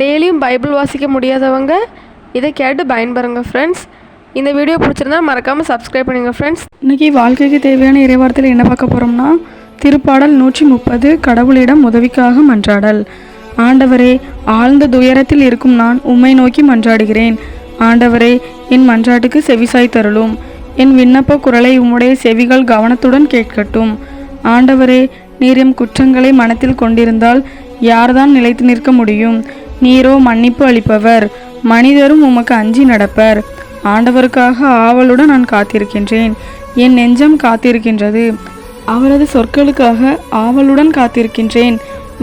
டெய்லியும் பைபிள் வாசிக்க முடியாதவங்க இதை கேட்டு பயன்பெறுங்க ஃப்ரெண்ட்ஸ் இந்த வீடியோ பிடிச்சிருந்தா மறக்காமல் சப்ஸ்கிரைப் பண்ணுங்கள் ஃப்ரெண்ட்ஸ் இன்னைக்கு வாழ்க்கைக்கு தேவையான இறைவார்த்தையில் என்ன பார்க்க போகிறோம்னா திருப்பாடல் நூற்றி முப்பது கடவுளிடம் உதவிக்காக மன்றாடல். ஆண்டவரே ஆழ்ந்த துயரத்தில் இருக்கும் நான் உம்மை நோக்கி மன்றாடுகிறேன். ஆண்டவரே என் மன்றாட்டுக்கு செவிசாய் தருளும். என் விண்ணப்ப குரலை உம்முடைய செவிகள் கவனத்துடன் கேட்கட்டும். ஆண்டவரே நீர் எம் குற்றங்களை மனத்தில் கொண்டிருந்தால் யார்தான் நிலைத்து நிற்க முடியும்? நீரோ மன்னிப்பு அளிப்பவர். மனிதரும் உமக்கு அஞ்சி நடப்பர். ஆண்டவருக்காக ஆவலுடன் நான் காத்திருக்கின்றேன். என் நெஞ்சம் காத்திருக்கின்றது. அவரது சொற்களுக்காக ஆவலுடன் காத்திருக்கின்றேன்.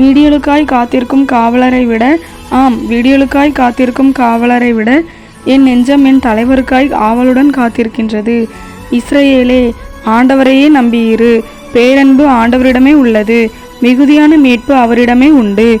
வீடியோலுக்காய் காத்திருக்கும் காவலரை விட ஆம் வீடியோலுக்காய் காத்திருக்கும் காவலரை விட என் நெஞ்சம் என் தலைவருக்காய் ஆவலுடன் காத்திருக்கின்றது. இஸ்ரேலே ஆண்டவரையே நம்பியிரு. பேரன்பு ஆண்டவரிடமே உள்ளது. மிகுதியான மீட்பு அவரிடமே உண்டு.